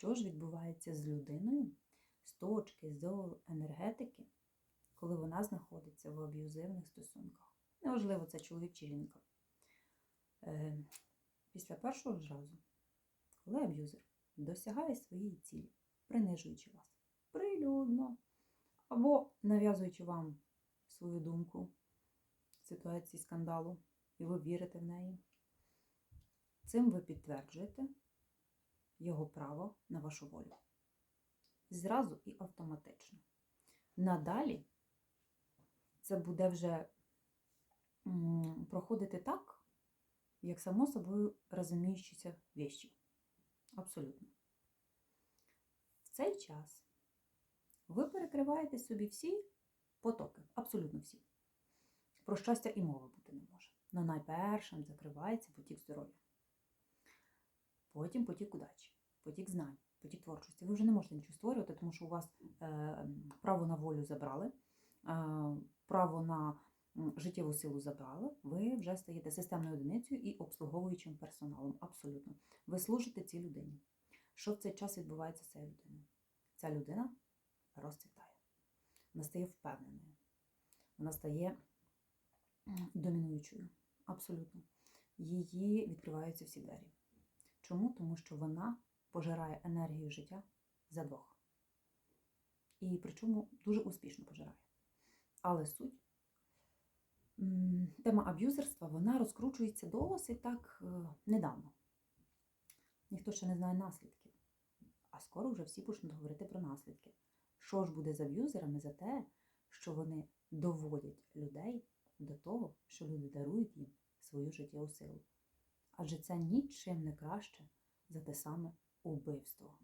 Що ж відбувається з людиною з точки зору енергетики, коли вона знаходиться в аб'юзивних стосунках? Неважливо, це чоловік чи жінка. Е, Після першого ж разу, коли аб'юзер досягає своєї цілі, принижуючи вас прилюдно, або нав'язуючи вам свою думку в ситуації скандалу, і ви вірите в неї, цим ви підтверджуєте його право на вашу волю. Зразу і автоматично. Надалі це буде вже проходити так, як само собою розуміючіся вещі. Абсолютно. В цей час ви перекриваєте собі всі потоки, абсолютно всі. Про щастя і мови бути не може. Но найпершим закривається потік здоров'я. Потім потік удачі, потік знань, потік творчості. Ви вже не можете нічого створювати, тому що у вас е, право на волю забрали, е, право на життєву силу забрали. Ви вже стаєте системною одиницею і обслуговуючим персоналом. Абсолютно. Ви служите цій людині. Що в цей час відбувається з цією людиною? Ця людина розцвітає. Вона стає впевненою. Вона стає домінуючою. Абсолютно. Її відкриваються всі двері. Чому? Тому що вона пожирає енергію життя за двох. І причому дуже успішно пожирає. Але суть, тема аб'юзерства, вона розкручується досить так е, недавно. Ніхто ще не знає наслідків. А скоро вже всі почнуть говорити про наслідки. Що ж буде з аб'юзерами за те, що вони доводять людей до того, що люди дарують їм свою життєву силу. Адже це нічим не краще за те саме убивство.